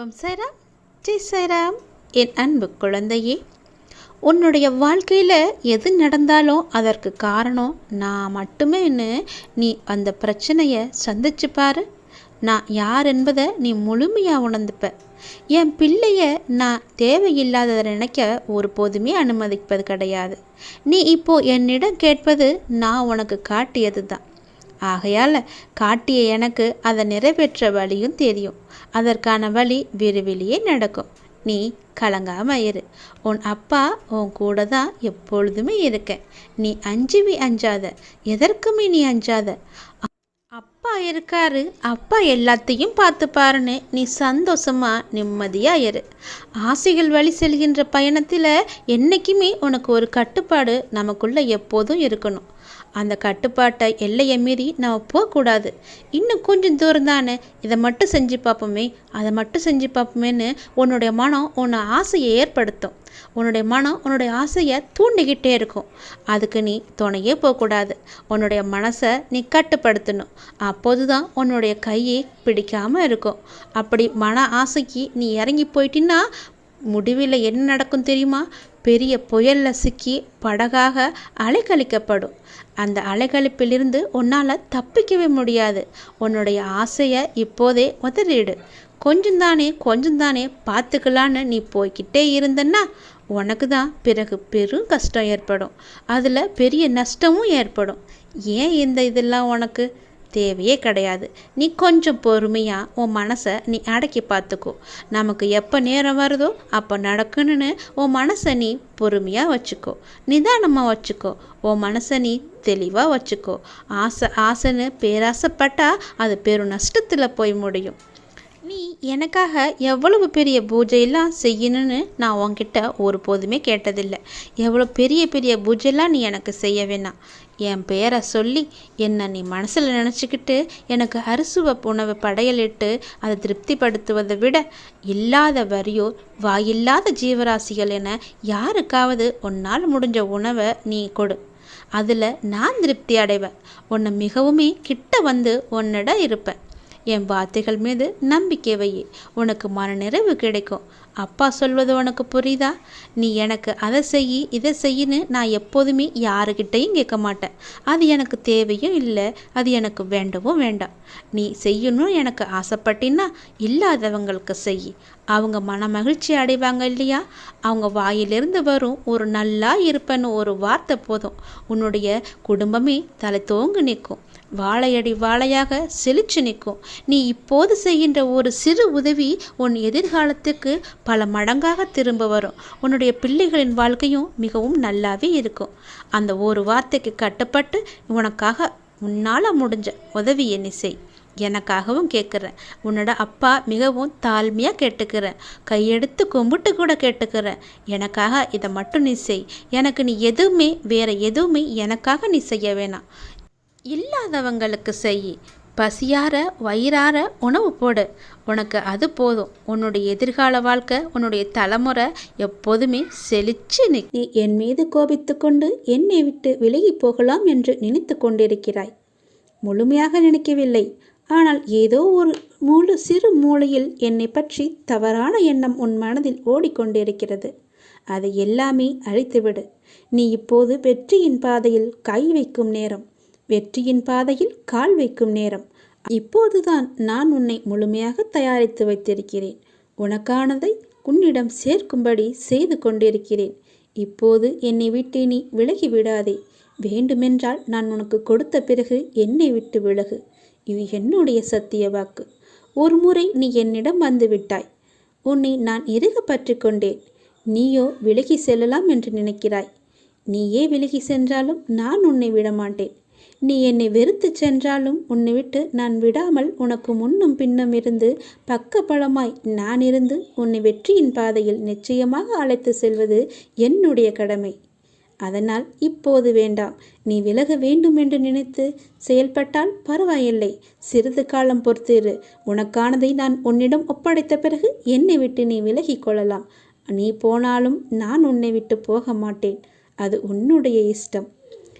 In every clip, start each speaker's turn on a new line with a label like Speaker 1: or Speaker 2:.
Speaker 1: ஓம் சைராம். ஜெய் சைராம். என் அன்பு குழந்தையே உன்னுடைய வாழ்க்கையில் எது நடந்தாலும் அதற்கு காரணம் நான் மட்டுமேன்னு நீ அந்த பிரச்சனையை சந்திச்சு பாரு. நான் யார் என்பதை நீ முழுமையாக உணர்ந்துப்ப. என் பிள்ளைய நான் தேவையில்லாததை நினைக்க ஒருபோதுமே அனுமதிப்பது கிடையாது. நீ இப்போ என்னிடம் கேட்பது நான் உனக்கு காட்டியது தான் ஆகையால் காட்டிய எனக்கு அதை நிறைவேற்ற வழியும் தெரியும். அதற்கான வழி விரைவிலேயே நடக்கும். நீ கலங்காம இரு. உன் அப்பா உன் கூட தான் எப்பொழுதுமே இருக்க. நீ அஞ்சுவி அஞ்சாத. எதற்குமே நீ அஞ்சாத. அப்பா இருக்காரு. அப்பா எல்லாத்தையும் பார்த்து பாருன்னு நீ சந்தோஷமா நிம்மதியா இரு. ஆசைகள் வழி செல்கின்ற பயணத்தில் என்றைக்குமே உனக்கு ஒரு கட்டுப்பாடு நமக்குள்ள எப்போதும் இருக்கணும். அந்த கட்டுப்பாட்டை எல்லையை மீறி நம்ம போகக்கூடாது. இன்னும் கொஞ்சம் தூரம் தானே? இதை மட்டும் செஞ்சு பார்ப்போமே. அதை மட்டும் செஞ்சு பார்ப்போமேன்னு உன்னுடைய மனம் உன்னை ஆசையை ஏற்படுத்தும். உன்னுடைய மனம் உன்னுடைய ஆசையை தூண்டிக்கிட்டே இருக்கும். அதுக்கு நீ துணையே போகக்கூடாது. உன்னுடைய மனசை நீ கட்டுப்படுத்தணும். அப்போது தான் உன்னுடைய கையை பிடிக்காமல் இருக்கும். அப்படி மன ஆசைக்கு நீ இறங்கி போயிட்டின்னா முடிவில் என்ன நடக்கும் தெரியுமா? பெரிய புயலில் சிக்கி படகாக அலைக்கழிக்கப்படும் அந்த அலைக்கழிப்பிலிருந்து உன்னால் தப்பிக்கவே முடியாது. உன்னுடைய ஆசையை இப்போதே உதறிடு. கொஞ்சம் தானே கொஞ்சம் தானே பார்த்துக்கலான்னு நீ போய்கிட்டே இருந்தன்னா உனக்கு தான் பிறகு பெரும் கஷ்டம் ஏற்படும். அதில் பெரிய நஷ்டமும் ஏற்படும். ஏன் இந்த இதெல்லாம் உனக்கு? தேவையே கிடையாது. நீ கொஞ்சம் பொறுமையாக உன் மனசை நீ அடக்கி பார்த்துக்கோ. நமக்கு எப்போ நேரம் வருதோ அப்போ நடக்கணும்னு உன் மனசை நீ பொறுமையாக வச்சுக்கோ. நிதானமாக வச்சுக்கோ. உன் மனசை நீ தெளிவாக வச்சுக்கோ. ஆசை ஆசைன்னு பேராசைப்பட்டா அது பெரும் நஷ்டத்தில் போய் முடியும். நீ எனக்காக எவ்வளவு பெரிய பூஜையெல்லாம் செய்யணும்னு நான் உன்கிட்ட ஒருபோதுமே கேட்டதில்லை. எவ்வளோ பெரிய பெரிய பூஜையெல்லாம் நீ எனக்கு செய்ய வேணாம். என் பேரை சொல்லி என்னை நீ மனசில் நினச்சிக்கிட்டு எனக்கு அரிசுவ உணவு படையலிட்டு அதை திருப்திப்படுத்துவதை விட இல்லாத வரியோ வாயில்லாத ஜீவராசிகள் என யாருக்காவது உன்னால் முடிஞ்ச உணவை நீ கொடு. அதில் நான் திருப்தி அடைவேன். உன்னை மிகவுமே கிட்ட வந்து உன்னிடம் இருப்பேன். என் வார்த்தைகள் மீது நம்பிக்கை வை உனக்கு மனநிறைவு கிடைக்கும். அப்பா சொல்வது உனக்கு புரியுதா? நீ எனக்கு அதை செய் இதை செய்யின்னு நான் எப்போதுமே யாருக்கிட்டையும் கேட்க மாட்டேன். அது எனக்கு தேவையும் இல்லை அது எனக்கு வேண்டவும் வேண்டாம். நீ செய்யணும் எனக்கு ஆசைப்பட்டின்னா இல்லாதவங்களுக்கு செய். அவங்க மன மகிழ்ச்சி அடைவாங்க இல்லையா? அவங்க வாயிலிருந்து வரும் ஒரு நல்லா இருப்பேன்னு ஒரு வார்த்தை போதும். உன்னுடைய குடும்பமே தலை தோங்கு நிற்கும். வாழையடி வாழையாக செழிச்சு நிற்கும். நீ இப்போது செய்கின்ற ஒரு சிறு உதவி உன் எதிர்காலத்துக்கு பல மடங்காக திரும்ப வரும். உன்னுடைய பிள்ளைகளின் வாழ்க்கையும் மிகவும் நல்லாவே இருக்கும். அந்த ஒரு வார்த்தைக்கு கட்டுப்பட்டு உனக்காக உன்னால் முடிஞ்ச உதவி என்னை செய். எனக்காகவும் கேட்குறேன். உன்னோட அப்பா மிகவும் தாழ்மையாக கேட்டுக்கிறேன். கையெடுத்து கும்பிட்டு கூட கேட்டுக்கிறேன். எனக்காக இதை மட்டும் நீ செய். எனக்கு நீ எதுவுமே வேறு எதுவுமே எனக்காக நீ செய்ய வேணாம். இல்லாதவங்களுக்கு செய். பசியார வயிறார உணவு போடு. உனக்கு அது போதும். உன்னுடைய எதிர்கால வாழ்க்கை உன்னுடைய தலைமுறை எப்போதுமே செழிச்சு நீ என் மீது கோபித்து கொண்டு என்னை விட்டு விலகி போகலாம் என்று நினைத்து கொண்டிருக்கிறாய். முழுமையாக நினைக்கவில்லை. ஆனால் ஏதோ ஒரு மூல சிறு மூலையில் என்னை பற்றி தவறான எண்ணம் உன் மனதில் ஓடிக்கொண்டிருக்கிறது. அதை எல்லாமே அழித்துவிடு. நீ இப்போது வெற்றியின் பாதையில் கை வைக்கும் நேரம். வெற்றியின் பாதையில் கால் வைக்கும் நேரம். இப்போதுதான் நான் உன்னை முழுமையாக தயாரித்து வைத்திருக்கிறேன். உனக்கானதை உன்னிடம் சேர்க்கும்படி செய்து கொண்டிருக்கிறேன். இப்போது என்னை விட்டு நீ விலகி விடாதே. வேண்டுமென்றால் நான் உனக்கு கொடுத்த பிறகு என்னை விட்டு விலகு. இது என்னுடைய சத்திய வாக்கு. ஒரு முறை நீ என்னிடம் வந்து விட்டாய். உன்னை நான் இறுக பற்றி கொண்டேன். நீயோ விலகி செல்லலாம் என்று நினைக்கிறாய். நீயே விலகி சென்றாலும் நான் உன்னை விடமாட்டேன். நீ என்னை வெறுத்து சென்றாலும் உன்னை விட்டு நான் விடாமல் உனக்கு முன்னும் பின்னும் இருந்து பக்க பலமாய் நான் இருந்து உன்னை வெற்றியின் பாதையில் நிச்சயமாக அழைத்து செல்வது என்னுடைய கடமை. அதனால் இப்போது வேண்டாம். நீ விலக வேண்டும் என்று நினைத்து செயல்பட்டால் பரவாயில்லை. சிறிது காலம் பொறுத்திரு. உனக்கானதை நான் உன்னிடம் ஒப்படைத்த பிறகு என்னை விட்டு நீ விலகிக் கொள்ளலாம். நீ போனாலும் நான் உன்னை விட்டு போக மாட்டேன். அது உன்னுடைய இஷ்டம்.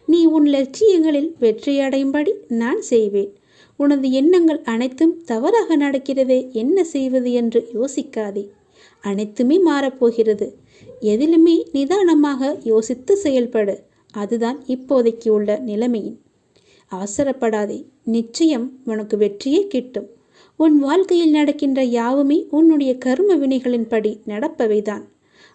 Speaker 1: நீ உன் லட்சியங்களில் வெற்றியடையும்படி நான் செய்வேன். உனது எண்ணங்கள் அனைத்தும் தவறாக நடக்கிறதே என்ன செய்வது என்று யோசிக்காதே. அனைத்துமே மாறப்போகிறது. எதிலுமே நிதானமாக யோசித்து செயல்படு. அதுதான் இப்போதைக்கு உள்ள நிலைமையின். அவசரப்படாதே. நிச்சயம் உனக்கு வெற்றியே கிட்டும். உன் வாழ்க்கையில் நடக்கின்ற யாவுமே உன்னுடைய கர்ம வினைகளின்படி நடப்பவைதான்.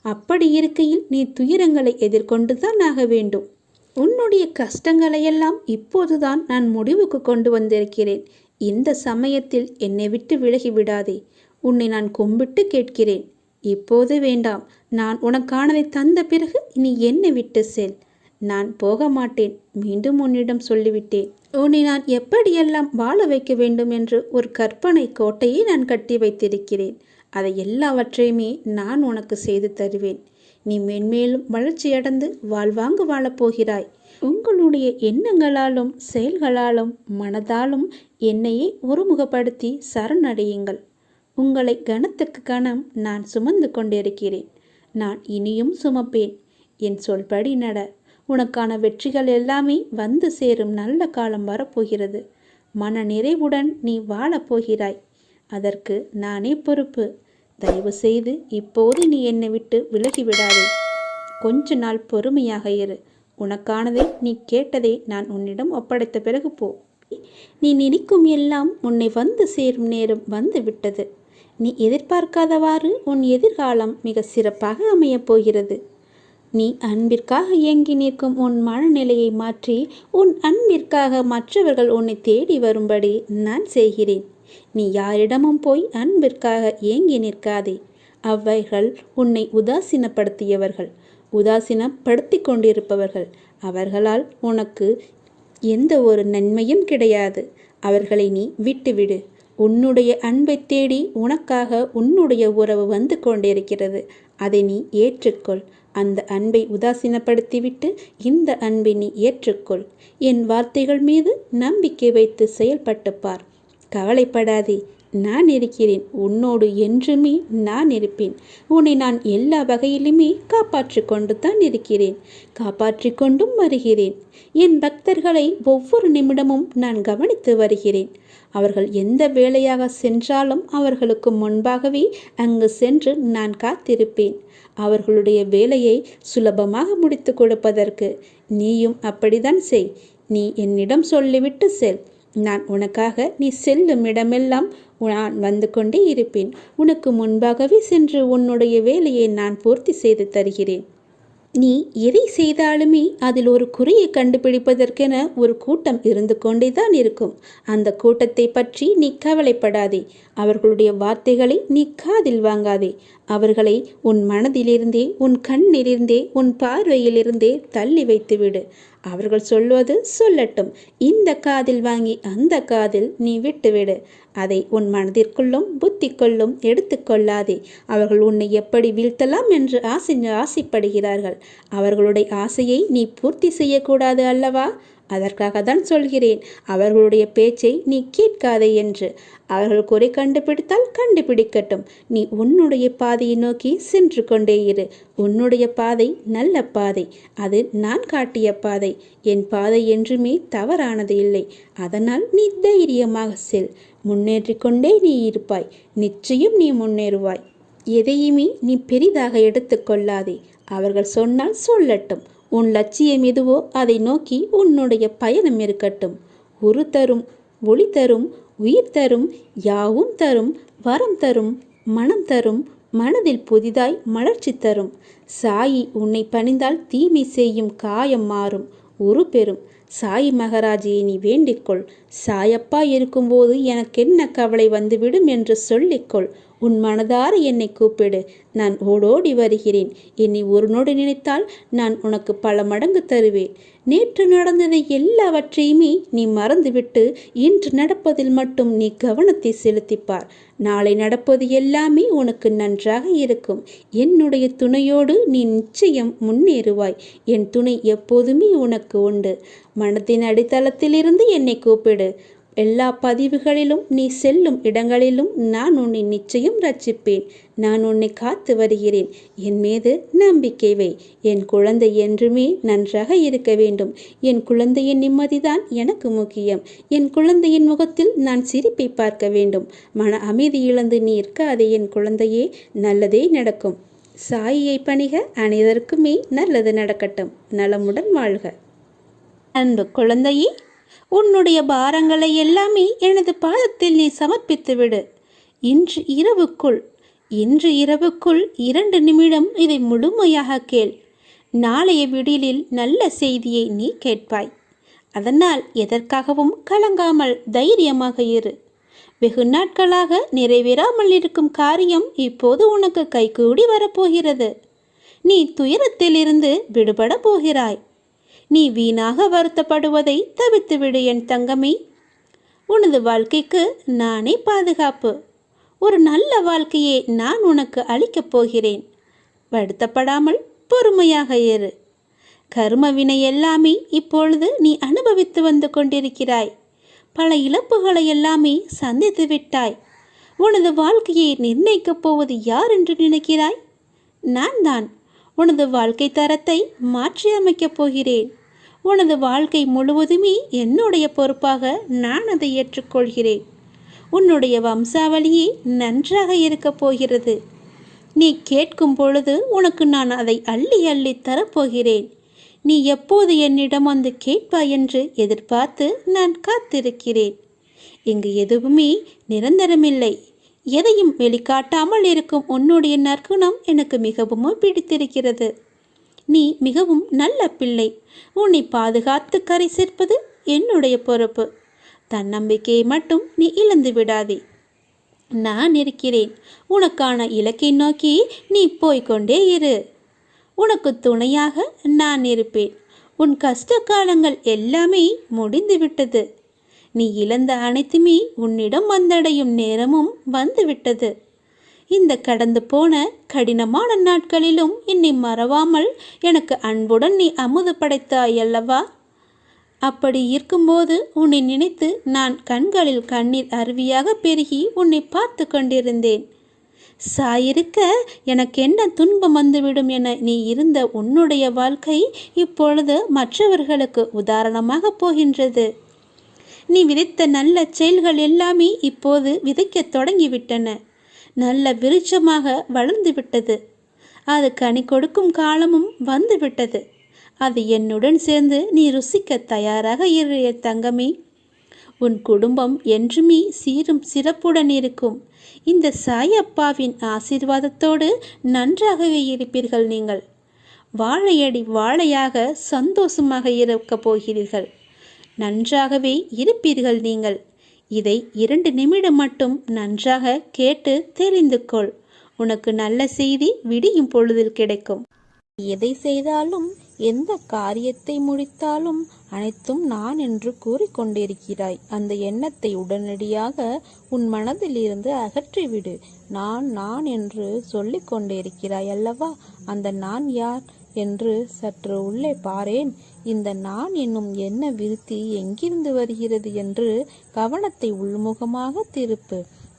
Speaker 1: அப்படி இருக்கையில் நீ துயரங்களை எதிர்கொண்டுதான் ஆக வேண்டும். உன்னுடைய கஷ்டங்களையெல்லாம் இப்போதுதான் நான் முடிவுக்கு கொண்டு வந்திருக்கிறேன். இந்த சமயத்தில் என்னை விட்டு விலகி விடாதே. உன்னை நான் கும்பிட்டு கேட்கிறேன். இப்போது வேண்டாம். நான் உனக்கானதை தந்த பிறகு நீ என்னை விட்டு செல். நான் போக மாட்டேன். மீண்டும் உன்னிடம் சொல்லிவிட்டேன். உன்னை நான் எப்படியெல்லாம் வாழ வைக்க வேண்டும் என்று ஒரு கற்பனை கோட்டையை நான் கட்டி வைத்திருக்கிறேன். அதை எல்லாவற்றையுமே நான் உனக்கு செய்து தருவேன். நீ மென்மேலும் வளர்ச்சியடைந்து வாழ்வாங்கு வாழப்போகிறாய். உங்களுடைய எண்ணங்களாலும் செயல்களாலும் மனதாலும் என்னையே ஒருமுகப்படுத்தி சரணடையுங்கள். உங்களை கணத்துக்கு கணம் நான் சுமந்து கொண்டிருக்கிறேன். நான் இனியும் சுமப்பேன். என் சொல்படி நட. உனக்கான வெற்றிகள் எல்லாமே வந்து சேரும் நல்ல காலம் வரப்போகிறது. மன நிறைவுடன் நீ வாழப்போகிறாய். அதற்கு நானே பொறுப்பு. தயவு செய்து இப்போது நீ என்னை விட்டு விலகி விடாதே கொஞ்ச நாள் பொறுமையாக இரு. உனக்கானதை நீ கேட்டதை நான் உன்னிடம் ஒப்படைத்த பிறகு போ. நீ நினைக்கும் எல்லாம் உன்னை வந்து சேரும் நேரம் வந்து விட்டது. நீ எதிர்பார்க்காதவாறு உன் எதிர்காலம் மிக சிறப்பாக அமையப் போகிறது. நீ அன்பிற்காக இயங்கி நிற்கும் உன் மனநிலையை மாற்றி உன் அன்பிற்காக மற்றவர்கள் உன்னை தேடி வரும்படி நான் செய்கிறேன். நீ யாரிடமும் போய் அன்பிற்காக ஏங்கி நிற்காதே. அவைகள் உன்னை உதாசீனப்படுத்தியவர்கள் உதாசீனப்படுத்தி கொண்டிருப்பவர்கள். அவர்களால் உனக்கு எந்த ஒரு நன்மையும் கிடையாது. அவர்களை நீ விட்டுவிடு. உன்னுடைய அன்பை தேடி உனக்காக உன்னுடைய உறவு வந்து கொண்டிருக்கிறது. அதை நீ ஏற்றுக்கொள். அந்த அன்பை உதாசீனப்படுத்திவிட்டு இந்த அன்பை நீ ஏற்றுக்கொள். என் வார்த்தைகள் மீது நம்பிக்கை வைத்து செயல்பட்டு பார். கவலைப்படாதே நான் இருக்கிறேன். உன்னோடு என்றுமே நான் இருப்பேன். உன்னை நான் எல்லா வகையிலுமே காப்பாற்றி கொண்டு தான் இருக்கிறேன். காப்பாற்றி கொண்டும் வருகிறேன். என் பக்தர்களை ஒவ்வொரு நிமிடமும் நான் கவனித்து வருகிறேன். அவர்கள் எந்த வேலையாக சென்றாலும் அவர்களுக்கு முன்பாகவே அங்கு சென்று நான் காத்திருப்பேன். அவர்களுடைய வேலையை சுலபமாக முடித்து கொடுப்பதற்கு நீயும் அப்படிதான் செய். நீ என்னிடம் சொல்லிவிட்டு செல். நான் உனக்காக நீ செல்லும் இடமெல்லாம் நான் வந்து கொண்டே இருப்பேன். உனக்கு முன்பாகவே சென்று உன்னுடைய வேலையை நான் பூர்த்தி செய்து தருகிறேன். நீ எதை செய்தாலுமே அதில் ஒரு குறையை கண்டுபிடிப்பதற்கென ஒரு கூட்டம் இருந்து கொண்டே தான் இருக்கும். அந்த கூட்டத்தை பற்றி நீ கவலைப்படாதே. அவர்களுடைய வார்த்தைகளை நீ காதில் வாங்காதே. அவர்களை உன் மனதிலிருந்தே உன் கண்ணிலிருந்தே உன் பார்வையிலிருந்தே தள்ளி வைத்துவிடு. அவர்கள் சொல்வது சொல்லட்டும். இந்த காதில் வாங்கி அந்த காதில் நீ விட்டுவிடு. அதை உன் மனதிற்குள்ளும் புத்திக்குள்ளும் எடுத்துக்கொள்ளாதே அவர்கள் உன்னை எப்படி வீழ்த்தலாம் என்று ஆசை ஆசைப்படுகிறார்கள். அவர்களுடைய ஆசையை நீ பூர்த்தி செய்யக்கூடாது அல்லவா? அதற்காக தான் சொல்கிறேன் அவர்களுடைய பேச்சை நீ கேட்காதே என்று. அவர்கள் குறை கண்டுபிடித்தால் கண்டுபிடிக்கட்டும். நீ உன்னுடைய பாதையை நோக்கி சென்று கொண்டே இரு. உன்னுடைய பாதை நல்ல பாதை. அது நான் காட்டிய பாதை. என் பாதை என்றுமே தவறானது இல்லை. அதனால் நீ தைரியமாக செல். முன்னேற்றி கொண்டே நீ இருப்பாய். நிச்சயம் நீ முன்னேறுவாய். எதையுமே நீ பெரிதாக எடுத்துக்கொள்ளாதே அவர்கள் சொன்னால் சொல்லட்டும். உன் லட்சியம் எதுவோ அதை நோக்கி உன்னுடைய பயணம் இருக்கட்டும். உரு தரும் ஒளி தரும் உயிர் தரும் யாவும் தரும் வரம் தரும் மனம் தரும் மனதில் புதிதாய் மலர்ச்சி தரும். சாயி உன்னை பணிந்தால் தீமை செய்யும் காயம் மாறும் உரு பெறும். சாய் மகராஜியை நீ வேண்டிக்கொள் சாயப்பா இருக்கும்போது எனக்கென்ன கவலை வந்துவிடும் என்று சொல்லிக்கொள் உன் மனதார என்னை கூப்பிடு. நான் ஓடோடி வருகிறேன். என்னை ஒரு நொடி நினைத்தால் நான் உனக்கு பல மடங்கு தருவேன். நேற்று நடந்ததை எல்லாவற்றையுமே நீ மறந்துவிட்டு இன்று நடப்பதில் மட்டும் நீ கவனத்தை செலுத்திப்பார். நாளை நடப்பது எல்லாமே உனக்கு நன்றாக இருக்கும். என்னுடைய துணையோடு நீ நிச்சயம் முன்னேறுவாய். என் துணை எப்போதுமே உனக்கு உண்டு. மனத்தின் அடித்தளத்திலிருந்து என்னை கூப்பிடு. எல்லா பதிவுகளிலும் நீ செல்லும் இடங்களிலும் நான் உன்னை நிச்சயம் ரட்சிப்பேன். நான் உன்னை காத்து வருகிறேன். என் மீது நம்பிக்கை வை. என் குழந்தை என்றுமே நன்றாக இருக்க வேண்டும். என் குழந்தையின் நிம்மதிதான் எனக்கு முக்கியம். என் குழந்தையின் முகத்தில் நான் சிரிப்பை பார்க்க வேண்டும். மன அமைதி இழந்து நீ இருக்காதே என் குழந்தையே. நல்லதே நடக்கும். சாயியை பணிக அனைவருக்குமே நல்லது நடக்கட்டும். நலமுடன் வாழ்க. அன்பு குழந்தையே உன்னுடைய பாரங்களை எல்லாமே எனது பாதத்தில் நீ சமர்ப்பித்து விடு இன்று இரவுக்குள் இன்று இரவுக்குள் இரண்டு நிமிடம் இதை முழுமையாக கேள். நாளைய விடிலில் நல்ல செய்தியை நீ கேட்பாய். அதனால் எதற்காகவும் கலங்காமல் தைரியமாக இரு. வெகு நாட்களாக நிறைவேறாமல் இருக்கும் காரியம் இப்போது உனக்கு கைகூடி வரப்போகிறது. நீ துயரத்திலிருந்து விடுபட போகிறாய். நீ வீணாக வருத்தப்படுவதை தவிர்த்துவிடு என் தங்கமே. உனது வாழ்க்கைக்கு நானே பாதுகாப்பு. ஒரு நல்ல வாழ்க்கையை நான் உனக்கு அளிக்கப் போகிறேன். வருத்தப்படாமல் பொறுமையாக இரு. கர்ம வினை எல்லாமே இப்பொழுது நீ அனுபவித்து வந்து கொண்டிருக்கிறாய். பல இழப்புகளை எல்லாமே சந்தித்து விட்டாய். உனது வாழ்க்கையை நிர்ணயிக்கப் போவது யார் என்று நினைக்கிறாய்? நான் தான் உனது வாழ்க்கை தரத்தை மாற்றி அமைக்கப் போகிறேன். உனது வாழ்க்கை முழுவதுமே என்னுடைய பொறுப்பாக நான் அதை ஏற்றுக்கொள்கிறேன். உன்னுடைய வம்சாவளியே நன்றாக இருக்கப் போகிறது. நீ கேட்கும் பொழுது உனக்கு நான் அதை அள்ளி அள்ளி தரப்போகிறேன். நீ எப்போது என்னிடம் வந்து கேட்பாய் என்று எதிர்பார்த்து நான் காத்திருக்கிறேன். இங்கு எதுவுமே நிரந்தரமில்லை. எதையும் வெளிக்காட்டாமல் இருக்கும் உன்னுடைய நற்குணம் எனக்கு மிகவும் பிடித்திருக்கிறது. நீ மிகவும் நல்ல பிள்ளை. உன்னை பாதுகாத்து கரை சேர்ப்பது என்னுடைய பொறுப்பு. தன்னம்பிக்கையை மட்டும் நீ இழந்து விடாதே. நான் இருக்கிறேன். உனக்கான இலக்கை நோக்கி நீ போய்கொண்டே இரு. உனக்கு துணையாக நான் இருப்பேன். உன் கஷ்ட காலங்கள் எல்லாமே முடிந்துவிட்டது நீ இழந்த அனைத்துமே உன்னிடம் வந்தடையும் நேரமும் வந்துவிட்டது இந்த கடந்து போன கடினமான நாட்களிலும் என்னை மறவாமல் எனக்கு அன்புடன் நீ அமுது படைத்தாய் அல்லவா? அப்படி இருக்கும்போது உன்னை நினைத்து நான் கண்களில் கண்ணீர் அருவியாக பெருகி உன்னை பார்த்து கொண்டிருந்தேன். சாயிருக்க எனக்கு என்ன துன்பம் வந்துவிடும் என நீ இருந்த உன்னுடைய வாழ்க்கை இப்பொழுது மற்றவர்களுக்கு உதாரணமாக போகின்றது. நீ விதைத்த நல்ல செயல்கள் எல்லாமே இப்போது விதைக்கத் தொடங்கிவிட்டன. நல்ல விருட்சமாக வளர்ந்து விட்டது. அது கனி கொடுக்கும் காலமும் வந்துவிட்டது அது என்னுடன் சேர்ந்து நீ ருசிக்க தயாராக இருக்கிற தங்கமே. உன் குடும்பம் என்றுமே சீரும் சிறப்புடன் இருக்கும். இந்த சாயப்பாவின் ஆசீர்வாதத்தோடு நன்றாகவே இருப்பீர்கள் நீங்கள். வாழையடி வாழையாக சந்தோஷமாக இருக்கப் போகிறீர்கள். நன்றாகவே இருப்பீர்கள் நீங்கள். இதை இரண்டு நிமிடம் மட்டும் நன்றாக கேட்டு தெரிந்து கொள். உனக்கு நல்ல செய்தி விடியும் பொழுதில் கிடைக்கும். எதை செய்தாலும் எந்த காரியத்தை முடித்தாலும் அனைத்தும் நான் என்று கூறிக்கொண்டிருக்கிறாய் அந்த எண்ணத்தை உடனடியாக உன் மனதில் இருந்து அகற்றிவிடு. நான் நான் என்று சொல்லிக் கொண்டிருக்கிறாய் அல்லவா? அந்த நான் யார்? என்று சற்று உள்ளே பாரேன். இந்த நான் என்னும் என்ன விருத்தி எங்கிருந்து வருகிறது என்று கவனத்தை உள்முகமாக திருப்பு.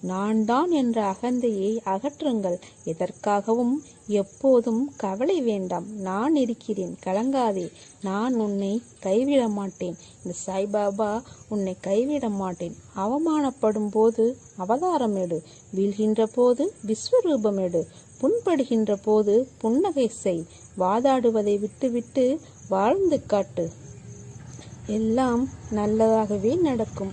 Speaker 1: நான் தான் என்ற அகந்தையை அகற்றுங்கள். எதற்காகவும் எப்போதும் கவலை வேண்டாம். நான் இருக்கிறேன். கலங்காதே. நான் உன்னை கைவிட மாட்டேன் இந்த சாய்பாபா உன்னை கைவிட மாட்டேன் அவமானப்படும் போது அவதாரம் எடு வீழ்கின்ற போது விஸ்வரூபம் எடு புண்படுகின்ற போது புன்னகை செய். வாதாடுவதை விட்டுவிட்டு வாழ்ந்து காட்டு. எல்லாம் நல்லதாகவே நடக்கும்.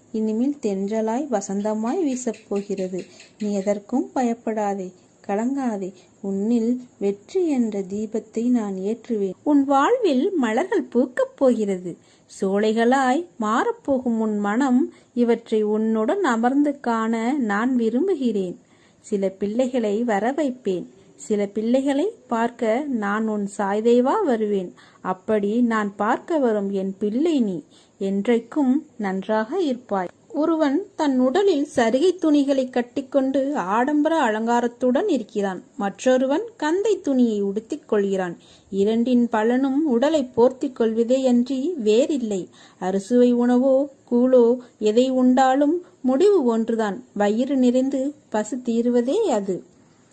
Speaker 1: இனிமேல் தென்றலாய் வசந்தமாய் வீசப் போகிறது நீ எதற்கும் பயப்படாதே கலங்காதே. உன்னில் வெற்றி என்ற தீபத்தை நான் ஏற்றுவேன். உன் வாழ்வில் மலர்கள் பூக்கப் போகிறது. சோலைகளாய் மாறப்போகும் உன் மனம் இவற்றை உன்னுடன் அமர்ந்து காண நான் விரும்புகிறேன். சில பிள்ளைகளை வர வைப்பேன் சில பிள்ளைகளை பார்க்க நான் உன் சாய்தேவா வருவேன். அப்படி நான் பார்க்க வரும் என் பிள்ளை நீ என்றைக்கும் நன்றாக இருப்பாய். ஒருவன் தன் உடலில் சரிகை துணிகளை கட்டிக்கொண்டு ஆடம்பர அலங்காரத்துடன் இருக்கிறான். மற்றொருவன் கந்தை துணியை உடுத்திக் கொள்கிறான். இரண்டின் பலனும் உடலை போர்த்திக் கொள்வதேயன்றி வேறில்லை. அறுசுவை உணவோ கூழோ எதை உண்டாலும் முடிவு ஒன்றுதான். வயிறு நிறைந்து பசு தீருவதே அது.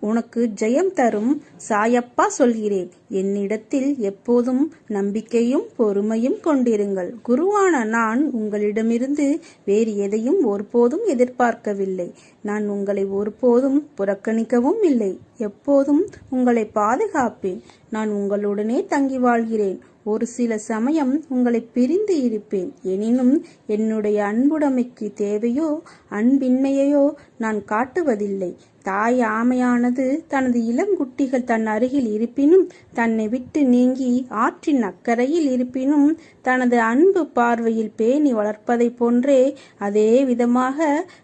Speaker 1: உனக்கு ஜெயம் தரும் சாயப்பா சொல்கிறேன் என்னிடத்தில் எப்போதும் நம்பிக்கையும் பொறுமையும் கொண்டிருங்கள். குருவான நான் உங்களிடமிருந்து வேறு எதையும் ஒருபோதும் எதிர்பார்க்கவில்லை. நான் உங்களை ஒருபோதும் புறக்கணிக்கவும் இல்லை. எப்போதும் உங்களை பாதுகாப்பேன். நான் உங்களுடனே தங்கி வாழ்கிறேன். ஒரு சில சமயம் உங்களை பிரிந்து இருப்பேன். எனினும் என்னுடைய அன்புடைமைக்கு தேவையோ அன்பின்மையையோ நான் காட்டுவதில்லை. தாய் ஆமையானது தனது இளங்குட்டிகள் தன் அருகில் இருப்பினும் தன்னை விட்டு நீங்கி ஆற்றின் அக்கறையில் இருப்பினும் தனது அன்பு பார்வையில் பேணி வளர்ப்பதைப் போன்றே அதே விதமாக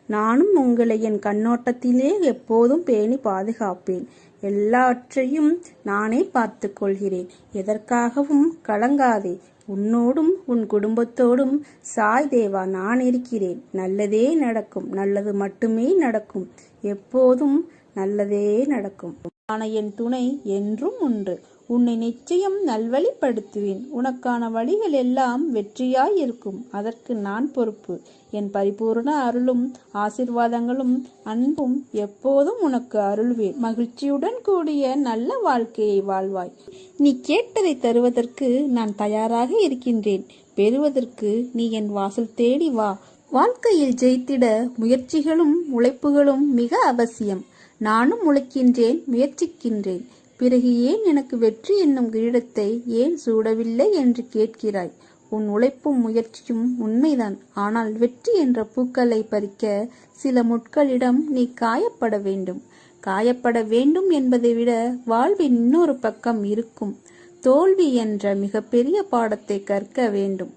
Speaker 1: நானும் உங்களை என் கண்ணோட்டத்திலே எப்போதும் பேணி பாதுகாப்பேன்.
Speaker 2: எல்லாவற்றையும் நானே பார்த்துக் கொள்கிறேன் எதற்காகவும் கலங்காதே. உன்னோடும் உன் குடும்பத்தோடும் சாய் தேவா நான் இருக்கிறேன். நல்லதே நடக்கும். நல்லது மட்டுமே நடக்கும். எப்போதும் நல்லதே நடக்கும். ஆன என் துணை என்றும் உண்டு உன்னை நிச்சயம் நல்வழிப்படுத்துவேன். உனக்கான வழிகள் எல்லாம் வெற்றியாய் இருக்கும் அதற்கு நான் பொறுப்பு. என் பரிபூர்ண அருளும் ஆசிர்வாதங்களும் அன்பும் எப்போதும் உனக்கு அருள்வேன். மகிழ்ச்சியுடன் கூடிய நல்ல வாழ்க்கையை வாழ்வாய். நீ கேட்டதை தருவதற்கு நான் தயாராக இருக்கின்றேன். பெறுவதற்கு நீ என் வாசல் தேடி வா. வாழ்க்கையில் ஜெயித்திட முயற்சிகளும் உழைப்புகளும் மிக அவசியம். நானும் உழைக்கின்றேன் முயற்சிக்கின்றேன். பிறகு ஏன் எனக்கு வெற்றி என்னும் கிரீடத்தை ஏன் சூடவில்லை என்று கேட்கிறாய்? உன் உழைப்பும் முயற்சியும் உண்மைதான். ஆனால் வெற்றி என்ற பூக்களை பறிக்க சில முட்களிடம் நீ காயப்பட வேண்டும். காயப்பட வேண்டும் என்பதை விட வாழ்வின் இன்னொரு பக்கம் இருக்கும். தோல்வி என்ற மிகப்பெரிய பாடத்தை கற்க வேண்டும்.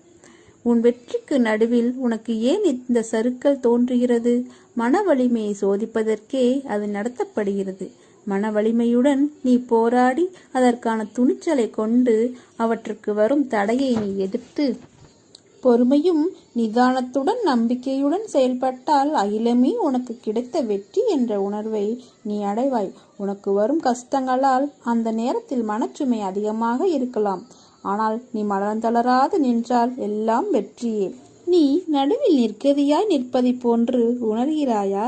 Speaker 2: உன் வெற்றிக்கு நடுவில் உனக்கு ஏன் இந்த சருக்கள் தோன்றுகிறது? மன வலிமையை சோதிப்பதற்கே அது நடத்தப்படுகிறது. மன வலிமையுடன் நீ போராடி அதற்கான துணிச்சலை கொண்டு அவற்றுக்கு வரும் தடையை நீ எதிர்த்து பொறுமையும் நிதானத்துடன் நம்பிக்கையுடன் செயல்பட்டால் அகிலமே உனக்கு கிடைத்த வெற்றி என்ற உணர்வை நீ அடைவாய். உனக்கு வரும் கஷ்டங்களால் அந்த நேரத்தில் மனச்சுமை அதிகமாக இருக்கலாம். ஆனால் நீ மலர்ந்தளராது நின்றால் எல்லாம் வெற்றியே. நீ நடுவில் நிற்கதியாய் நிற்பதைப் போன்று உணர்கிறாயா?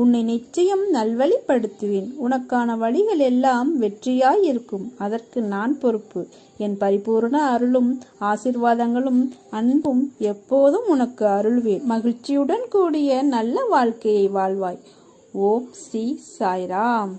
Speaker 2: உன்னை நிச்சயம் நல்வழிப்படுத்துவேன். உனக்கான வழிகள் எல்லாம் வெற்றியாய் இருக்கும் அதற்கு நான் பொறுப்பு. என் பரிபூர்ண அருளும் ஆசிர்வாதங்களும் அன்பும் எப்போதும் உனக்கு அருள்வேன். மகிழ்ச்சியுடன் கூடிய நல்ல வாழ்க்கையை வாழ்வாய். ஓம் ஸ்ரீ சாய்ராம்.